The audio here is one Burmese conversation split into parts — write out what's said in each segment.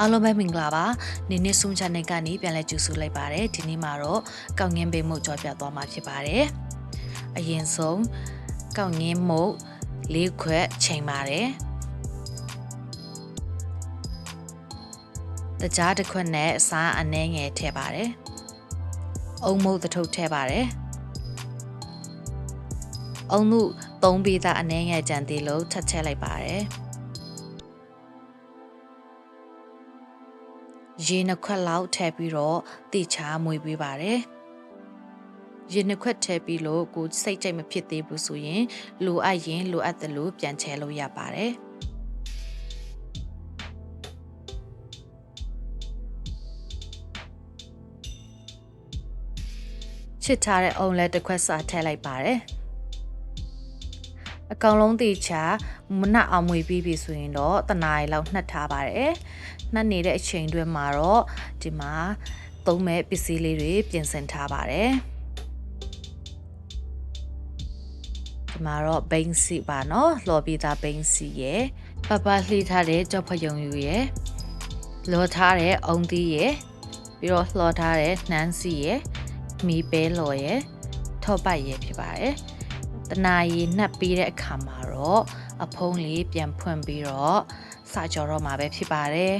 အားလုံးပဲမင်္ဂလာပါနေနေဆုံးချနေကနေပြန်လဲကြိုဆိုလိုက်ပါတယ်ဒီနေ့မှာတော့ကောက်ငင်းပိတ်မှုကြောပြသွားမှာဖြစ်ပါတယ်အရင်ဆုံးကောက်ငင်းမှုလေးခွက်ချိန်ပါတယ်တကြားတစ်ခွက်နဲ့အစားအနှဲငယ်ထည့်ပါတယ်အုံမုတ်တစ်ထုပ်ထည့်ပါတယ်အုံမှုသုံးပြီးသားအနှဲငယ်ကြံသေးလို့ထပ်ချက်လိုက်ပါတယ် ရေနှစ်ခွက်လောက်ထည့်ပြီးတော့တိချာမွေပေးပါတယ်ရေနှစ်ခွက်ထည့်ပြီးလို့ကိုစိတ်ကြိတ်မဖြစ်သေးဘူးဆိုရင်လိုအပ်ရင်လိုအပ်တယ်လို့ပြန်ချဲလို့ရပါတယ်ချစ်ထားတဲ့အုံလဲတစ်ခွက်စာထည့်လိုက်ပါတယ် အကောင်လုံးတေချာမနက်အောင်မွေပြီးပြီဆိုရင်တော့တနားရီလောက်နှက်ထားပါတယ်နှက်နေတဲ့အချိန်တွင်းမှာတော့ဒီမှာသုံးမဲ့ပစ္စည်းလေးတွေပြင်ဆင်ထားပါတယ်ဒီမှာတော့ဘိန်းစီပါနော်လော်ပြီးသားဘိန်းစီရယ်ပပလှီထားတဲ့ကြောက်ဖယုံယူရယ်လော်ထားတဲ့အုံသီးရယ်ပြီးတော့လှော်ထားတဲ့နှမ်းစီရယ်မီပဲလော်ရယ်ထော့ပတ်ရယ်ဖြစ်ပါတယ် တနာရီနှက်ပြီးတဲ့အခါမှာတော့အဖုံးလေးပြန်ဖွင့်ပြီးတော့စာကြောတော့မှာပဲဖြစ်ပါတယ်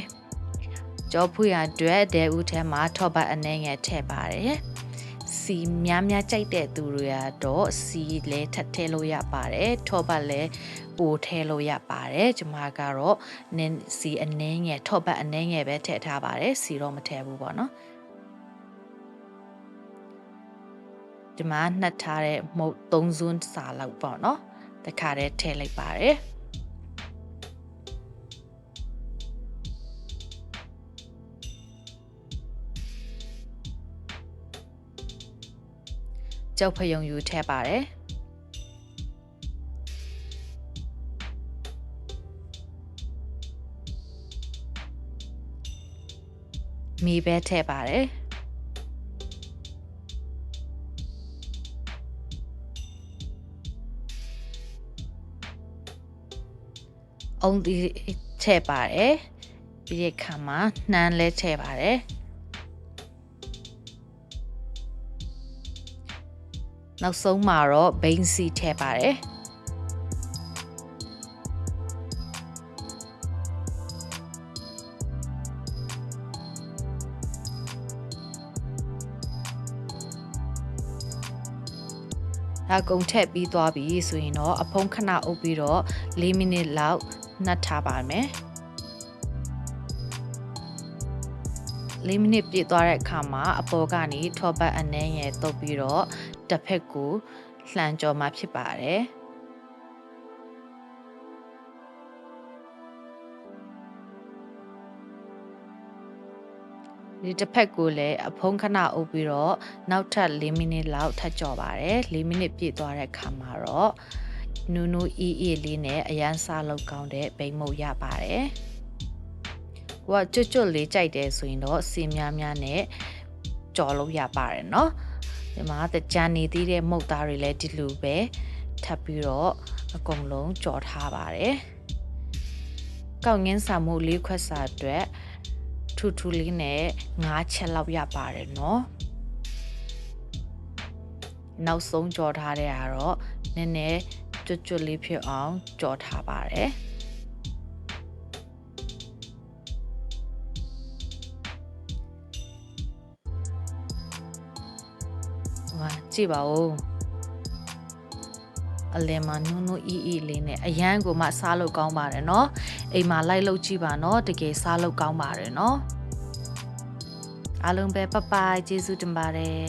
ကြောဖွေရအတွက်ဒဲဦးထဲမှာထော့ပတ်အနေငယ်ထည့်ပါတယ်စီများများကြိုက်တဲ့သူတွေကတော့စီလဲထပ်ထည့်လို့ရပါတယ်ထော့ပတ်လဲပိုထည့်လို့ရပါတယ်ကျွန်မကတော့နင်းစီအနေငယ်ထော့ပတ်အနေငယ်ပဲထည့်ထားပါတယ်စီတော့မထည့်ဘူးပေါ့နော် ဒီမှာနှက်ထားတဲ့မုတ်၃စွန်းစာလောက်ပေါ့နော်တခါတည်းထည့်လိုက်ပါတယ်ကြောက်ဖယုံယူထည့်ပါတယ်မီပဲထည့်ပါတယ် အုံဒီထည့်ပါတယ်ပြီးတဲ့ခါမှာနှမ်းလဲထည့်ပါတယ်နောက်ဆုံးမှာတော့ဘိန်းစီထည့်ပါတယ်ဒါကုံထက်ပြီးသွားပြီဆိုရင်တော့အဖုံးခဏအုပ်ပြီးတော့၄မိနစ်လောက် နှတ်ထားပါမယ်၄မိနစ်ပြည့်သွားတဲ့အခါမှာအပေါ်ကနေထောပတ်အနှဲငယ်တုပ်ပြီးတော့တစ်ဖက်ကိုလှန်ကြော်มาဖြစ်ပါတယ်ဒီတစ်ဖက်ကိုလည်းအဖုံးခဏအုပ်ပြီးတော့နောက်ထပ်၄မိနစ်လောက်ထပ်ကြော်ပါတယ်၄မိနစ်ပြည့်သွားတဲ့အခါမှာတော့ နူနူအီအီလေးနဲ့အရန်စားလောက်ကောင်းတဲ့ဘိန်းမုတ်ရပါတယ်။ကိုကကျွတ်ကျွတ်လေးကြိုက်တယ်ဆိုရင်တော့စီများများနဲ့ကြော်လို့ရပါတယ်နော်။ဒီမှာတကြံနေသေးတဲ့မုတ်သားတွေလည်းဒီလိုပဲထပ်ပြီးတော့အကုန်လုံးကြော်ထားပါတယ်။ကောက်ငင်းစာမှုလေးခွက်စာအတွက်ထူထူလေးနဲ့၅ချက်လောက်ရပါတယ်နော်။နောက်ဆုံးကြော်ထားတဲ့ကတော့နည်းနည်း ကျွတ်ကျွတ်လေးဖြစ်အောင်ကြော်ထားပါတယ်ဝါကြည့်ပါဦးအလယ်မှာနုံနုံအီအီလေးနဲ့အရန်ကိုမှစားလို့ကောင်းပါတယ်เนาะအိမ်မှာလိုက်လို့ကြည့်ပါเนาะတကယ်စားလို့ကောင်းပါတယ်เนาะအားလုံးပဲပပိုင်ကျေးဇူးတင်ပါတယ်